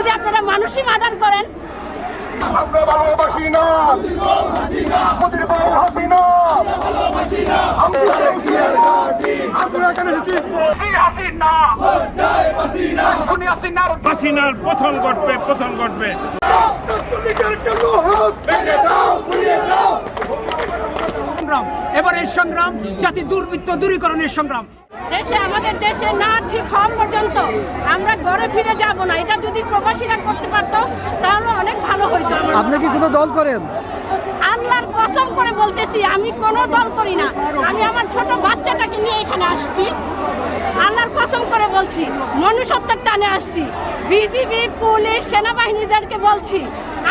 যদি আপনারা মানুষই মার্ডার করেন। আমরা ভালোবাসি না। মোদির বউ হাসিনা। আমরা এখানে এসেছি হাসিনার প্রথম ঘটবে প্রথম ঘটবে। সংগ্রাম এবার এই সংগ্রাম জাতি দুর্বৃত্ত দূরীকরণের সংগ্রাম। দেশে আমাদের দেশে না ঠিক হওয়া পর্যন্ত আমরা ঘরে ফিরে যাব না। এটা যদি প্রবাসীরা করতে পারতো তাহলে অনেক ভালো হইতো আপনি কি কোনো দল করেন? আল্লাহর কসম করে বলতেছি আমি কোনো দল করি না। আমি আমার ছোট বাচ্চাটাকে নিয়ে এখানে আসছি। আল্লাহর কসম করে বলছি মনুষ্যত্বের টানে আসছি। বিজিবি পুলিশ সেনাবাহিনীদেরকে বলছি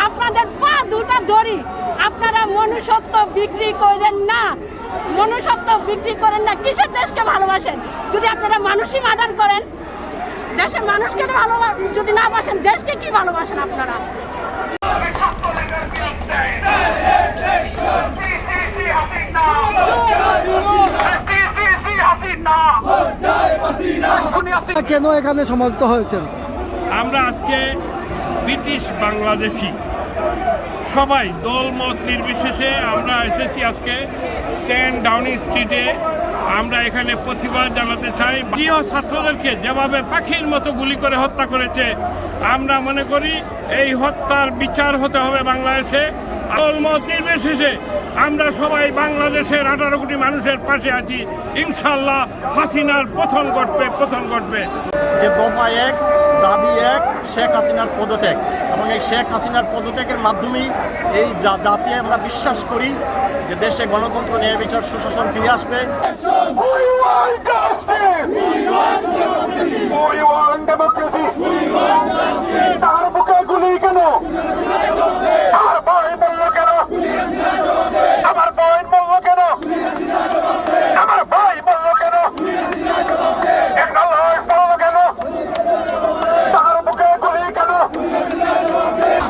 আপনাদের পা দুটা ধরি আপনারা মনুষ্যত্ব বিক্রি করেন না। মনুষ্যত্ব বিক্রি করেন না। কিসের দেশকে ভালোবাসেন? যদি আপনারা মানুষই মার্ডার করেন দেশের মানুষকে ভালোবা যদি না বাসেন দেশকে কি ভালোবাসেন আপনারা? কেন এখানে সমাবেত হয়েছেন? আমরা আজকে ব্রিটিশ বাংলাদেশি সবাই দলমত নির্বিশেষে আমরা এসেছি আজকে টেন ডাউনিং স্ট্রিটে। আমরা এখানে প্রতিবাদ জানাতে চাই। প্রিয় ছাত্রদেরকে যেভাবে পাখির মতো গুলি করে হত্যা করেছে, আমরা মনে করি এই হত্যার বিচার হতে হবে বাংলাদেশে। দলমত নির্বিশেষে আমরা সবাই বাংলাদেশের আঠারো কোটি মানুষের পাশে আছি। ইনশাল্লাহ হাসিনার প্রথম ঘটবে প্রথম ঘটবে। যে দফা এক দাবি এক, শেখ হাসিনার পদত্যাগ। এবং এই শেখ হাসিনার পদত্যাগের মাধ্যমেই এই জাতি আমরা বিশ্বাস করি যে দেশে গণতন্ত্র ন্যায় বিচার সুশাসন ফিরে আসবে বুকে গুলি কেন তার ভাই বলল কেন আমার বোন বলল কেন আমার ভাই বলল কেন একটা লাশ বলল কেন তার বুকে গুলি কেন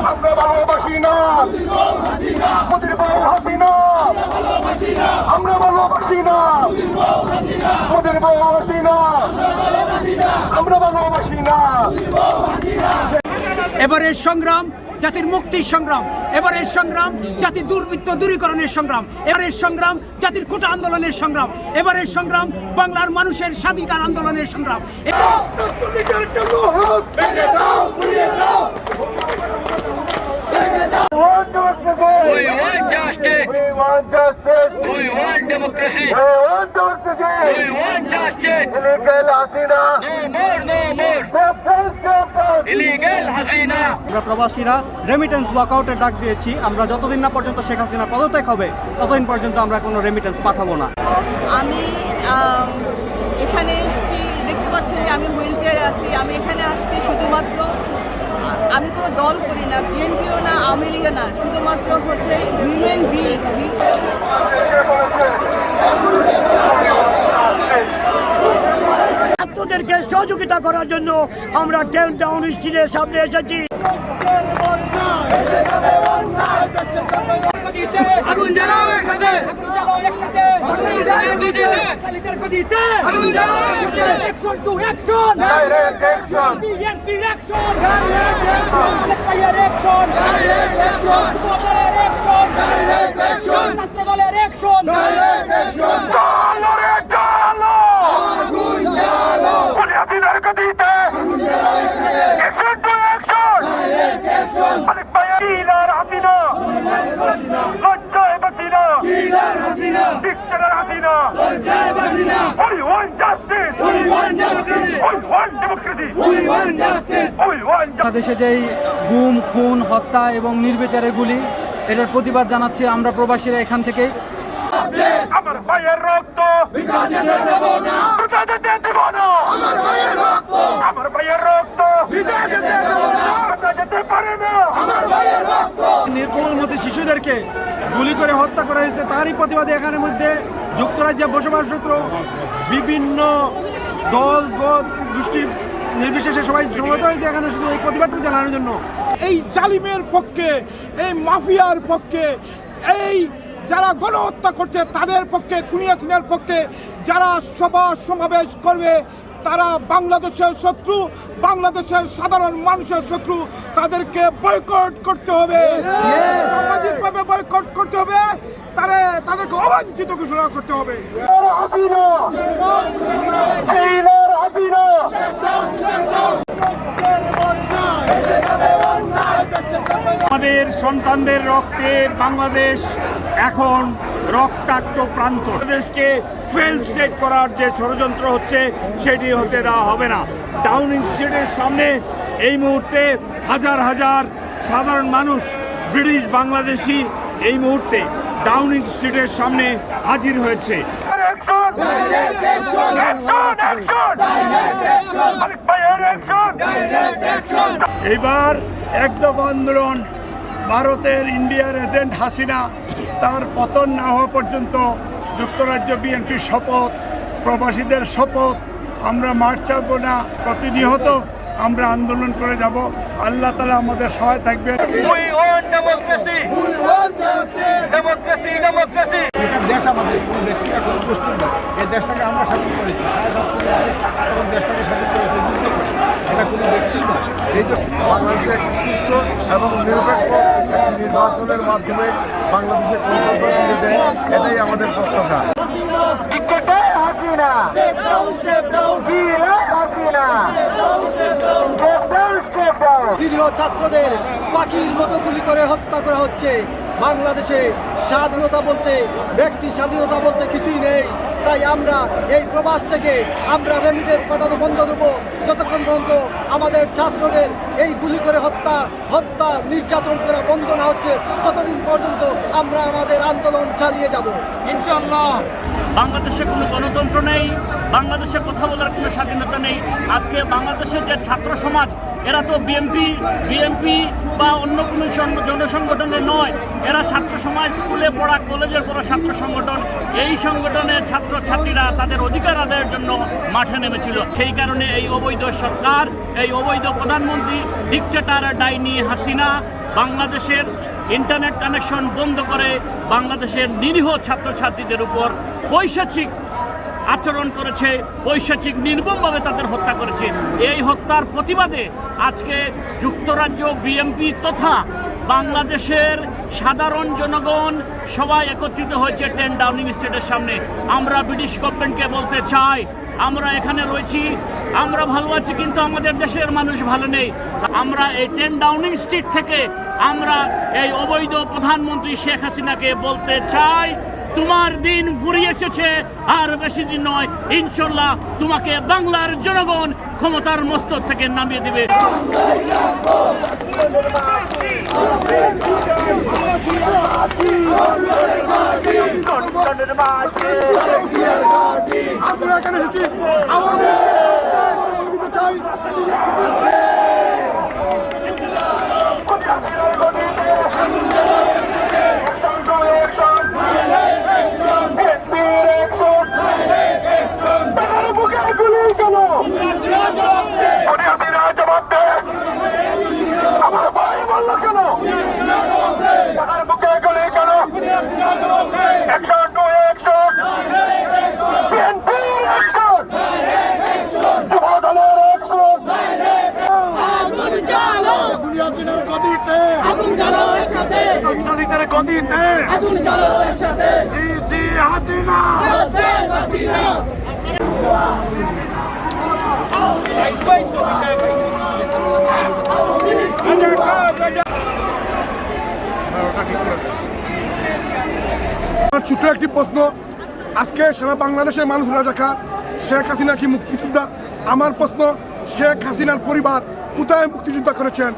আমরা ভালোবাসি না মোদির বউ হাসিনা আমরা না সংগ্রাম জাতির মুক্তির সংগ্রাম। এবারের সংগ্রাম জাতির দুর্বৃত্ত দূরীকরণের সংগ্রাম। এবারের সংগ্রাম জাতির কোটা আন্দোলনের সংগ্রাম। এবারের সংগ্রাম বাংলার মানুষের স্বাধিকার আন্দোলনের সংগ্রাম। আমরা প্রবাসীরা রেমিটেন্স ব্লকআউটের ডাক দিয়েছি। আমরা যতদিন না পর্যন্ত শেখ হাসিনা পদত্যাগ হবে ততদিন পর্যন্ত আমরা কোনো রেমিটেন্স পাঠাবো না। আমি এখানে এসেছি দেখতে পাচ্ছি যে আমি হুইল চেয়ারে আমি এখানে আসছি শুধুমাত্র আমি কোনো দল করি না বিএনপিও না আওয়ামী লীগও না শুধুমাত্র হচ্ছে হিউম্যান বিং ছাত্রদেরকে সহযোগিতা করার জন্য আমরা টেন টাউন স্ট্রিটের সামনে এসেছি। আগুন জ্বালাও একসাথে। আগুন জ্বালাও একসাথে শালিদেরকে আগুন জ্বালাও একসাথে। Action to action Direct action. BNP action direct action direct action দলের অ্যাকশন ডাইরেক্ট অ্যাকশন ছাত্র দলের অ্যাকশন ডাইরেক্ট অ্যাকশন বাংলাদেশে যেই গুম খুন হত্যা এবং নির্বিচারে গুলি এটার প্রতিবাদ জানাচ্ছি আমরা প্রবাসীরা এখান থেকে। আমার ভাইয়ের রক্ত। বিকা যেতে দেব না। বিকা যেতে দেব না আমার ভাইয়ের রক্ত। আমার ভাইয়ের রক্ত। বিকা যেতে দেব না। বিকা যেতে পারে না। আমার ভাইয়ের রক্ত। নির্কমল মধ্যে শিশুদেরকে গুলি করে হত্যা করা হয়েছে তারই প্রতিবাদে এখানের মধ্যে যুক্তরাজ্যে বসবাসরত বিভিন্ন দল গোদ গোষ্ঠী নির্বিশেষে সবাই সমবেত হয়েছে এখানে শুধু এই প্রতিবাদটুকু জানানোর জন্য। এই জালিমের পক্ষে এই মাফিয়ার পক্ষে এই যারা গণহত্যা করছে তাদের পক্ষে কুনিয়াসিনের পক্ষে যারা সভা সমাবেশ করবে তারা বাংলাদেশের শত্রু বাংলাদেশের সাধারণ মানুষের শত্রু তাদেরকে বয়কট করতে হবে। সামাজিকভাবে বয়কট করতে হবে তারা তাদেরকে অবাঞ্ছিত ঘোষণা করতে হবে হাসিনা জেলার হাসিনা আমাদের সন্তানদের রক্তে বাংলাদেশ এখন রক্তাক্ত প্রান্ত। বাংলাদেশকে ফেল স্টেট করার যে ষড়যন্ত্র হচ্ছে সেটি হতে দেওয়া হবে না। ডাউনিং স্ট্রিটের সামনে এই মুহূর্তে হাজার হাজার সাধারণ মানুষ ব্রিটিশ বাংলাদেশি এই মুহূর্তে ডাউনিং স্ট্রিটের সামনে হাজির হয়েছে। এবার এক দফা আন্দোলন ভারতের ইন্ডিয়ার এজেন্ট হাসিনা তার পতন না হওয়া পর্যন্ত যুক্তরাজ্য বিএনপির শপথ প্রবাসীদের শপথ আমরা মাঠ চাপব না প্রতিনিয়ত আমরা আন্দোলন করে যাব। আল্লাহ তালা আমাদের সহায় থাকবে we want democracy we want democracy democracy এটা দেশ আমাদের কোনো ব্যক্তি না কোনো নয়। এই দেশটাকে আমরা স্বাধীন করেছি। সাড়ে সাত তখন দেশটাকে স্বাধীন করেছে যুদ্ধ করে এটা কোনো ব্যক্তি নয়। এই যে বাংলাদেশে সুষ্ঠু এবং নিরপেক্ষ নির্বাচনের মাধ্যমে বাংলাদেশে গণতন্ত্র ফিরে দেয় এটাই আমাদের প্রত্যাশা। ছাত্রদের পাখির মতো গুলি করে হত্যা করা হচ্ছে। বাংলাদেশে স্বাধীনতা বলতে ব্যক্তি স্বাধীনতা বলতে কিছুই নেই। তাই আমরা এই প্রবাস থেকে আমরা রেমিটেন্স পাঠানো বন্ধ করব। যতক্ষণ পর্যন্ত আমাদের ছাত্রদের এই গুলি করে হত্যা হত্যা, নির্যাতন করা বন্ধ না হচ্ছে, ততদিন পর্যন্ত আমরা আমাদের আন্দোলন চালিয়ে যাব। ইনশাল্লাহ বাংলাদেশে কোনো গণতন্ত্র নেই, বাংলাদেশে কথা বলার কোনো স্বাধীনতা নেই। আজকে বাংলাদেশের যে ছাত্র সমাজ, এরা তো বিএমপি বিএমপি বা অন্য কোনো জনসংগঠনের নয়। এরা ছাত্র সমাজ, স্কুলে পড়া কলেজের পড়া ছাত্র সংগঠন। এই সংগঠনের ছাত্রছাত্রীরা তাদের অধিকার আদায়ের জন্য মাঠে নেমেছিল। সেই কারণে এই অবৈধ সরকার, এই অবৈধ প্রধানমন্ত্রী ডিকটেটার ডাইনি হাসিনা বাংলাদেশের ইন্টারনেট কানেকশন বন্ধ করে বাংলাদেশের নিরীহ ছাত্রছাত্রীদের উপর পৈশাচিক আচরণ করেছে পৈশাচিক নির্মমভাবে তাদের হত্যা করেছে। এই হত্যার প্রতিবাদে আজকে যুক্তরাজ্য বিএমপি তথা বাংলাদেশের সাধারণ জনগণ সবাই একত্রিত হয়েছে টেন ডাউনিং স্টেটের সামনে। আমরা ব্রিটিশ গভর্নমেন্টকে বলতে চাই, আমরা এখানে রয়েছি, আমরা ভালো আছি, কিন্তু আমাদের দেশের মানুষ ভালো নেই। আমরা এই টেন ডাউনিং স্ট্রিট থেকে আমরা এই অবৈধ প্রধানমন্ত্রী শেখ হাসিনাকে বলতে চাই, তোমার দিন ফুরিয়ে এসেছে, আর বেশি দিন নয় ইনশাল্লাহ তোমাকে বাংলার জনগণ ক্ষমতার মস্তক থেকে নামিয়ে দিবে। আমরা এখানে আমাদের চাই তার বুকে গুলি কেন উনি হাসিনা জবাব দে আমার ভাই বলল কেন তার বুকে গুলি কেন একশন টু একশন বিএনপির একশন যুব দলের একশন বুনিয়াদিনের গদিতে জি জি হাসিনা। ছোট একটি প্রশ্ন। আজকে সারা বাংলাদেশের মানুষরা দেখা শেখ হাসিনা কি মুক্তিযোদ্ধা? আমার প্রশ্ন শেখ হাসিনার পরিবার কোথায় মুক্তিযোদ্ধা করেছেন?